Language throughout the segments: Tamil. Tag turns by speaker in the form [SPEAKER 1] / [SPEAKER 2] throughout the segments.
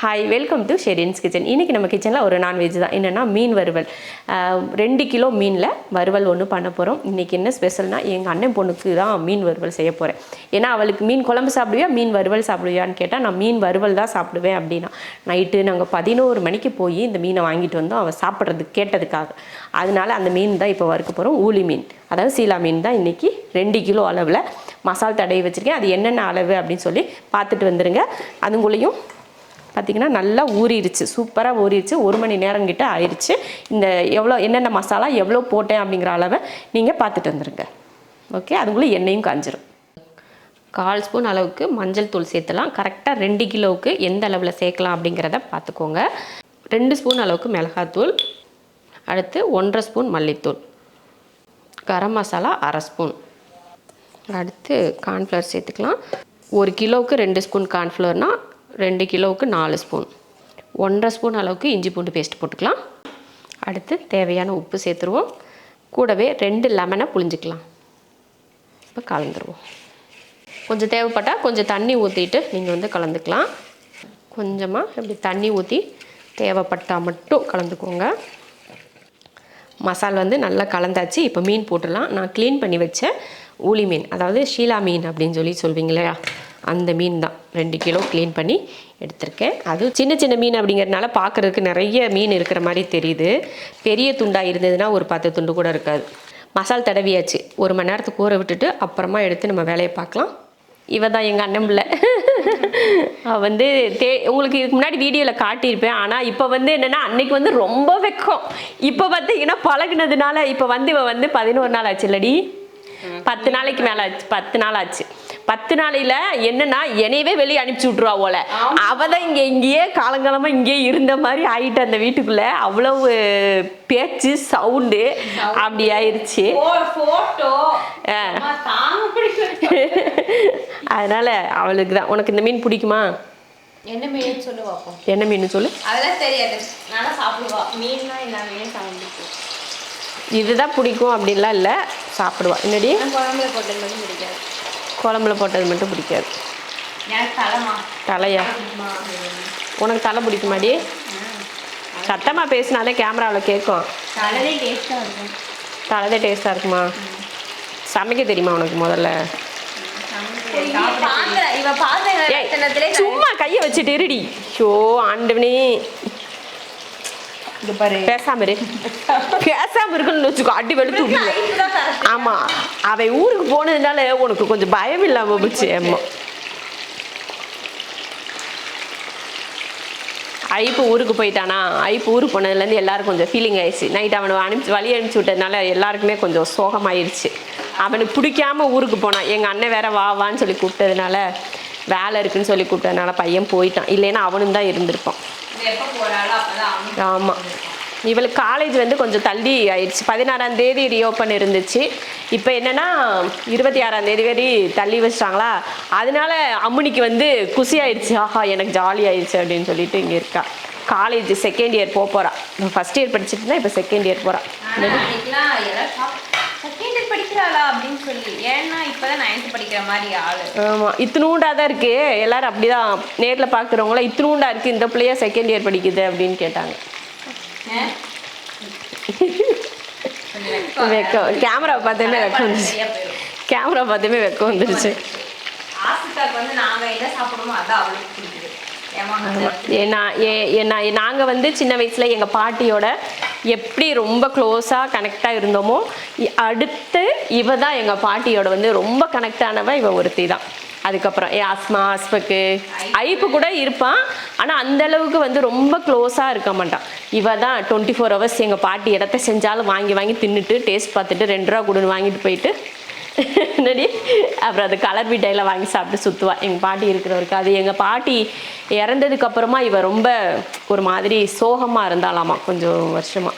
[SPEAKER 1] Hi welcome to Sherin's kitchen இன்றைக்கி நம்ம கிச்சனில் ஒரு நான்வெஜ் தான். என்னென்னா மீன் வறுவல். ரெண்டு கிலோ மீனில் வறுவல் ஒன்று பண்ண போகிறோம் இன்றைக்கி என்ன ஸ்பெஷல்னால் எங்கள் அண்ணன் பொண்ணுக்கு தான் மீன் வறுவல் செய்ய போகிறேன் ஏன்னா அவளுக்கு மீன் குழம்பு சாப்பிடுவியா மீன் வறுவல் சாப்பிடுவியான்னு கேட்டால் நான் மீன் வறுவல் தான் சாப்பிடுவேன் அப்படின்னா. நைட்டு நாங்கள் பதினோரு மணிக்கு போய் இந்த மீனை வாங்கிட்டு வந்தோம். அவள் சாப்பிட்றதுக்கு கேட்டதுக்காக. அதனால அந்த மீன் தான் இப்போ வறுக்க போகிறோம் ஊளி மீன். அதாவது சீலா மீன் தான் இன்றைக்கி ரெண்டு கிலோ அளவில். மசால் தடவி வச்சுருக்கேன். அது என்னென்ன அளவு அப்படின்னு சொல்லி பார்த்துட்டு வந்துடுங்க அதுங்குள்ளேயும் பார்த்திங்கன்னா நல்லா ஊறிடுச்சு சூப்பராக ஊறிடுச்சு ஒரு மணி நேரம் கிட்ட ஆயிடுச்சு இந்த எவ்வளோ என்னென்ன மசாலா எவ்வளோ போட்டேன் அப்படிங்கிற அளவை நீங்கள் பார்த்துட்டு வந்துடுங்க ஓகே? அதுக்குள்ளே எண்ணெயும் காஞ்சிரும். கால் ஸ்பூன் அளவுக்கு மஞ்சள் தூள் சேர்த்துலாம். கரெக்டாக ரெண்டு கிலோவுக்கு எந்த அளவில் சேர்க்கலாம் அப்படிங்கிறத பார்த்துக்கோங்க ரெண்டு ஸ்பூன் அளவுக்கு மிளகாத்தூள். அடுத்து ஒன்றரை ஸ்பூன் மல்லித்தூள். கரம் மசாலா அரை ஸ்பூன். அடுத்து கார்ன்ஃப்ளவர் சேர்த்துக்கலாம். ஒரு கிலோவுக்கு ரெண்டு ஸ்பூன் கார்ன்ஃப்ளவர்னால் ரெண்டு கிலோவுக்கு நாலு ஸ்பூன். ஒன்றரை ஸ்பூன் அளவுக்கு இஞ்சி பூண்டு பேஸ்ட் போட்டுக்கலாம். அடுத்து தேவையான உப்பு சேர்த்துருவோம். கூடவே ரெண்டு லெமனை புழிஞ்சிக்கலாம். இப்போ கலந்துருவோம். கொஞ்சம் தேவைப்பட்டால் கொஞ்சம் தண்ணி ஊற்றிட்டு நீங்கள் வந்து கலந்துக்கலாம். கொஞ்சமாக இப்படி தண்ணி ஊற்றி தேவைப்பட்டால் மட்டும் கலந்துக்கோங்க. மசால் வந்து நல்லா கலந்தாச்சு. இப்போ மீன் போட்டுடலாம். நான் க்ளீன் பண்ணி வச்ச ஊளி மீன் அதாவது ஷீலா மீன் அப்படின்னு சொல்லி சொல்வீங்களா இல்லையா? அந்த மீன் தான். ரெண்டு கிலோ க்ளீன் பண்ணி எடுத்திருக்கேன். அது சின்ன சின்ன மீன் அப்படிங்கிறதுனால பார்க்குறதுக்கு நிறைய மீன் இருக்கிற மாதிரி தெரியுது. பெரிய துண்டாக இருந்ததுன்னா ஒரு பத்து துண்டு கூட இருக்காது. மசால் தடவியாச்சு. ஒரு மணி நேரத்துக்கு ஊற விட்டுட்டு அப்புறமா எடுத்து நம்ம வேலையை பார்க்கலாம். இவ தான் எங்கள் அண்ணன் பிள்ளை. அவள் வந்து தே உங்களுக்கு இதுக்கு முன்னாடி வீடியோவில் காட்டியிருப்பேன். ஆனால் இப்போ வந்து என்னென்னா அன்னைக்கு வந்து ரொம்ப வெக்கம். இப்போ பார்த்தீங்கன்னா பழகுனதுனால இப்போ வந்து இவ வந்து பதினோரு நாள் ஆச்சு இல்லடி பத்து நாளைக்கு மேலே ஆச்சு. பத்து நாள் ஆச்சு. பத்து நாளையில என்னன்னா என்னையவே வெளியே அனுப்பிச்சி விட்ருவா போல. அவ தான் இங்கே இங்கேயே காலங்காலமா இங்கேயே இருந்த மாதிரி ஆயிட்டு அந்த வீட்டுக்குள்ள. அவ்வளவு பேச்சு சவுண்டு அப்படி ஆயிடுச்சு
[SPEAKER 2] போட்டோ
[SPEAKER 1] ஆ.
[SPEAKER 2] தாங்க பிடிக்கும்
[SPEAKER 1] அதனால அவளுக்கு தான். உனக்கு இந்த மீன் பிடிக்குமா?
[SPEAKER 2] என்ன மீன் சொல்லு பார்ப்போம்
[SPEAKER 1] என்ன மீன் சொல்லு?
[SPEAKER 2] அதெல்லாம் தெரியாது. சாப்பிடுவா. மீன்னா என்ன மீன்
[SPEAKER 1] இதுதான் பிடிக்கும் அப்படின்லாம் இல்லை. சாப்பிடுவா. என்னடி?
[SPEAKER 2] நான் குழம்புல போட்டது மட்டும் பிடிக்காது.
[SPEAKER 1] குழம்புல போட்டது மட்டும் பிடிக்காது. தலையா? உனக்கு தலை பிடிக்குமாடி? சத்தமாக பேசினாலே கேமராவில் கேட்கும்.
[SPEAKER 2] தலையே டேஸ்ட்டாக இருக்கும்?
[SPEAKER 1] சமைக்க தெரியுமா உனக்கு முதல்ல? சும்மா கையை வச்சுட்டு இருடி. ஷோ ஆண்டவனே. பேசாம இரு. பேசாம இருக்குன்னு வச்சுக்கோ அடி வெளுத்து ஆமா அவ ஊருக்கு போனதுனால உனக்கு கொஞ்சம் பயம் இல்லாம போச்சு அம்மா ஐப்பு ஊருக்கு போயிட்டானா? ஐப்பு ஊருக்கு போனதுலேருந்து எல்லாருக்கும் கொஞ்சம் ஃபீலிங் ஆயிடுச்சு. நைட் அவனை அனுப்பிச்சு வழி அனுப்பிச்சு விட்டதுனால எல்லாருக்குமே கொஞ்சம் சோகமாயிருச்சு. அவனுக்கு பிடிக்காம ஊருக்கு போனான். எங்கள் அண்ணன் வேற வா வான்னு சொல்லி கூப்பிட்டதுனால வேலை இருக்குன்னு சொல்லி கூப்பிட்டதுனால பையன் போயிட்டான். இல்லைன்னா அவனும் தான் இருந்திருப்பான். ஆமாம் இவளுக்கு காலேஜ் வந்து கொஞ்சம் தள்ளி ஆயிடுச்சு. பதினாறாம் தேதி ரீஓப்பன் இருந்துச்சு. இப்போ என்னன்னா இருபத்தி ஆறாம் தேதி வரை தள்ளி வச்சிட்டாங்களா? அதனால அம்முனிக்கு வந்து குஷி ஆயிடுச்சு. ஆஹா எனக்கு ஜாலி ஆயிடுச்சு அப்படின்னு சொல்லிட்டு இங்கே இருக்கா. காலேஜ் செகண்ட் இயர் போக போகிறா ஃபஸ்ட் இயர் படிச்சுட்டு இருந்தா இப்போ செகண்ட் இயர் போகிறா
[SPEAKER 2] ஆனா அன்னைக்கெல்லாம் எல்லாரும் செகண்ட் இயர் படிக்கிறாளா அப்படின்னு சொல்லி. ஏன்னா இப்பதான் நைன்த் படிக்கிற மாதிரி ஆளு.
[SPEAKER 1] ஆமாம் இத்தினூண்டா தான் இருக்கு. எல்லாரும் அப்படிதான். நேரில் பார்க்குறவங்களாம் இத்தினூண்டா இருக்கு. இந்த பிள்ளையா செகண்ட் இயர் படிக்குது அப்படின்னு கேட்டாங்க? வெக்கம். கேமரா பார்த்தோமே வெக்கம் வந்துருச்சு. கேமரா பார்த்தோமே வெக்கம் வந்துருச்சு.
[SPEAKER 2] ஆசிட்டாக்கு வந்து நாங்க என்ன சாப்பிடுமோ அதான் அவளுக்கு பிடிக்குது ஏமா
[SPEAKER 1] ஏன்னா ஏன்னா நாங்கள் வந்து சின்ன வயசில் எங்கள் பாட்டியோட எப்படி ரொம்ப க்ளோஸாக கனெக்டாக இருந்தோமோ அடுத்து இவ தான் எங்கள் பாட்டியோட வந்து ரொம்ப கனெக்ட் ஆனவ இவ ஒருத்தி தான். அதுக்கப்புறம் ஏ அஸ்மா அஸ்பக்கு ஐப்பு கூட இருப்பான் ஆனால் அந்த அளவுக்கு வந்து ரொம்ப க்ளோஸாக இருக்க மாட்டான். இவ தான் டுவெண்ட்டி ஃபோர் ஹவர்ஸ் எங்கள் பாட்டி இடத்த செஞ்சாலும் வாங்கி வாங்கி தின்னுட்டு டேஸ்ட் பார்த்துட்டு ரெண்டு ரூபா கொடுன்னு வாங்கிட்டு போயிட்டு என்னடி? அப்புறம் அது கலர் மிட்டாயெல்லாம் வாங்கி சாப்பிட்டு சுற்றுவா எங்கள் பாட்டி இருக்கிறவருக்கு. அது எங்கள் பாட்டி இறந்ததுக்கப்புறமா இவ ரொம்ப ஒரு மாதிரி சோகமாக இருந்தாலாமா கொஞ்சம் வருஷமாக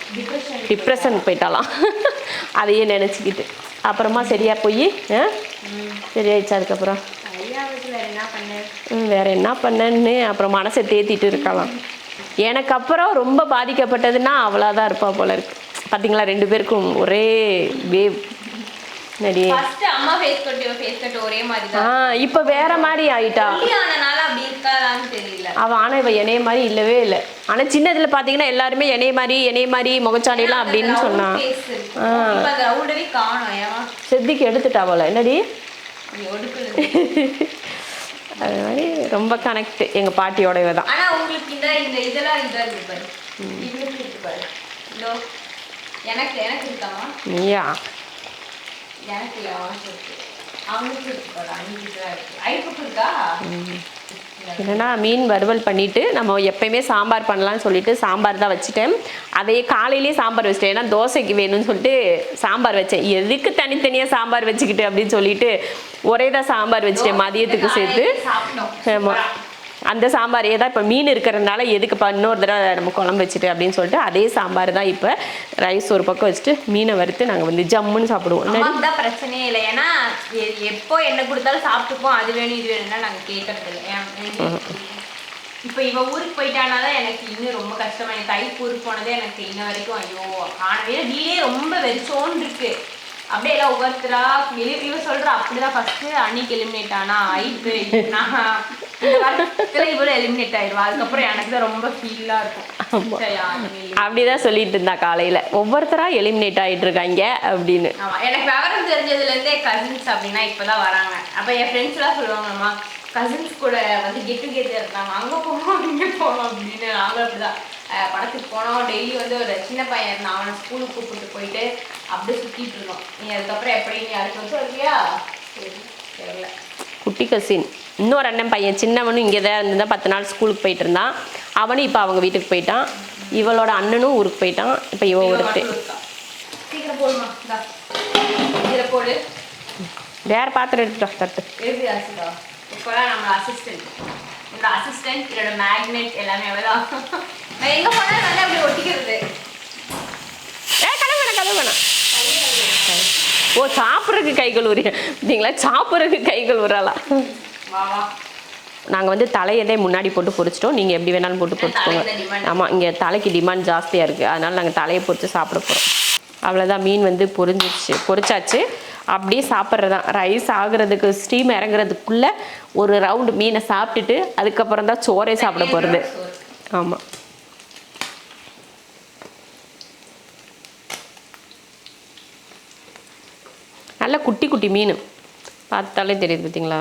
[SPEAKER 1] டிப்ரெஷன் போயிட்டாலாம் அதையே நினச்சிக்கிட்டு. அப்புறமா சரியா போய் சரியாயிடுச்சு அதுக்கப்புறம். ம், வேற என்ன பண்ணேன்னு அப்புறம் மனசை தேத்திட்டு இருக்கலாம். எனக்கு அப்புறம் ரொம்ப பாதிக்கப்பட்டதுன்னா அவ்வளோதான் இருப்பா போல இருக்கு. பார்த்தீங்களா ரெண்டு பேருக்கும் ஒரே வேவ் நடி
[SPEAKER 2] ஃபர்ஸ்ட் அம்மா ஃபேஸ் கட் இவ ஃபேஸ் கட் ஒரே மாதிரி
[SPEAKER 1] ஆ
[SPEAKER 2] தான்
[SPEAKER 1] இப்போ வேற மாதிரி ஆயிட்டா?
[SPEAKER 2] ஆனனால அப்படி இருக்காதான்னு தெரியல.
[SPEAKER 1] அவ ஆனா இவ என்னைய மாதிரி இல்லவே இல்லை. ஆனா சின்னதுல பாத்தீங்கன்னா எல்லாருமே என்னைய மாதிரி என்னைய மாதிரி முகச்சாடிலாம் அப்படின்னு சொன்னா.
[SPEAKER 2] இருக்கு. இப்ப ரவுண்டவே காணோம் ஏன்
[SPEAKER 1] செத்திக்கு எடுத்துட்டா போல. என்னடி? அது மாதிரி ரொம்ப கனெக்ட் எங்க பாட்டியோட இவ தான்.
[SPEAKER 2] ஆனா உங்களுக்கு இந்த இந்த இதெல்லாம் இதா இருக்கு பாரு இவனுக்கு இருக்கு பாரு. எனக்கு எனக்கு இருக்காமா
[SPEAKER 1] நீயா?
[SPEAKER 2] எனக்கு இல்ல அவனுக்கு இருக்கு. அவனுக்கு இருக்கு பாரு அன்னைக்கு தான் இருக்கு. ஐப்புக்கு இருக்கா?
[SPEAKER 1] என்னன்னா மீன் வறுவல் பண்ணிட்டு நம்ம எப்பயுமே சாம்பார் பண்ணலாம்னு சொல்லிட்டு சாம்பார் தான் வச்சுட்டேன். அதையே காலையிலேயே சாம்பார் வச்சிட்டேன். ஏன்னா தோசைக்கு வேணும்னு சொல்லிட்டு சாம்பார் வச்சேன். எதுக்கு தனித்தனியாக சாம்பார் வச்சுக்கிட்டு அப்படின்னு சொல்லிட்டு ஒரே தான் சாம்பார் வச்சுட்டேன் மதியத்துக்கு சேர்த்து.
[SPEAKER 2] சாப்பிட்டோம்
[SPEAKER 1] ஆமா. அந்த சாம்பாரே தான் இப்போ மீன் இருக்கிறதுனால எதுக்குப்பா இன்னொரு தடவை நம்ம குழம்பு வச்சுட்டு அப்படின்னு சொல்லிட்டு அதே சாம்பார் தான் இப்போ ரைஸ் ஒரு பக்கம் வச்சுட்டு மீனை வறுத்து நாங்கள் வந்து ஜம்முன்னு சாப்பிடுவோம்.
[SPEAKER 2] தான் பிரச்சனையே இல்லை. ஏன்னா எப்போ என்ன கொடுத்தாலும் சாப்பிட்டுப்போம். அது வேணும் இது வேணும்னா நாங்கள் கேட்கறது இல்லை. இப்போ இவ ஊருக்கு போயிட்டானா தான் எனக்கு இன்னும் ரொம்ப கஷ்டமா என் தைக்கு ஊருக்கு போனதே எனக்கு இன்ன வரைக்கும் ஐயோ காணவே இல்லை. வீடே ரொம்ப வெறிச்சோன்னு இருக்கு. அப்படியே எல்லாம் ஒவ்வொருத்தரா இவ சொல்றா அப்படிதான் ஃபர்ஸ்ட் அன்னைக்கு எலிமினேட் ஆனா ஐப்பு நான் இவ்வளவு எலிமினேட் ஆயிடுவா. அதுக்கப்புறம் எனக்கு தான் ரொம்ப ஃபீலா இருக்கும்.
[SPEAKER 1] அப்படிதான் சொல்லிட்டு இருந்தா காலையில. ஒவ்வொருத்தரா எலிமினேட் ஆயிட்டு இருக்காங்க அப்படின்னு.
[SPEAKER 2] ஆமா. எனக்கு விவரம் தெரிஞ்சதுல இருந்தே கசின்ஸ் அப்படின்னா இப்பதான் வராங்க. அப்ப என் ஃப்ரெண்ட்ஸ் எல்லாம் சொல்லுவாங்கம்மா கசின்ஸ் கூட வந்து கெட் டுகெதர் இருந்தாங்க அங்க போனோம் இங்க போனோம் அப்படின்னு. நாங்களும் அப்படிதான். படத்துக்கு போனோம். டெய்லி வந்து ஒரு சின்ன பையன் இருந்தான். அவனை ஸ்கூலுக்கு கூப்பிட்டு போயிட்டு அப்படியே சுத்திட்டு இருந்தோம். நீ அதுக்கப்புறம் எப்படி நீ யாருக்கு வந்து சொல்றியா? சரி தெரியல.
[SPEAKER 1] குட்டி கசின் இன்னொரு அண்ணன் பையன் சின்னவனும் இங்கே தான் இருந்தா பத்து நாள் ஸ்கூலுக்கு போயிட்டு இருந்தான். அவனும் இப்போ அவங்க வீட்டுக்கு போயிட்டான். இவளோட அண்ணனும் ஊருக்கு போயிட்டான். இப்போ இவ
[SPEAKER 2] இவன் போடு.
[SPEAKER 1] வேற பாத்திரம் எடுத்துட்டா தட்டு.
[SPEAKER 2] இப்போலாம் நம்ம அசிஸ்டன்ட் இதோட மேக்னெட் எல்லாமே அவதான். நான் எங்க போனாலும் நல்லா அப்படி ஒட்டிக்கிறது
[SPEAKER 1] ஏ கதை வேணாம் கதை வேணாம் ஓ சாப்பிட்றதுக்கு கை கழுவுறீங்க பார்த்தீங்களா சாப்பிட்றதுக்கு கை கழுவுறாளா நாங்கள் வந்து தலையதே முன்னாடி போட்டு பொரிச்சிட்டோம். நீங்கள் எப்படி வேணாலும் போட்டு
[SPEAKER 2] demand.
[SPEAKER 1] ஆமாம் இங்கே தலைக்கு டிமாண்ட் ஜாஸ்தியாக இருக்குது அதனால் நாங்கள் தலையை பொரிச்சு சாப்பிட போகிறோம் அவ்வளோதான் மீன் வந்து பொரிஞ்சிச்சு பொரிச்சாச்சு. அப்படியே சாப்பிட்றதான் ரைஸ் ஆகுறதுக்கு ஸ்டீம் இறங்குறதுக்குள்ளே ஒரு ரவுண்டு மீனை சாப்பிட்டுட்டு அதுக்கப்புறம் தான் சோறே சாப்பிட போகிறது ஆமாம் நல்ல குட்டி குட்டி மீன். பார்த்தாலே தெரியுது பார்த்தீங்களா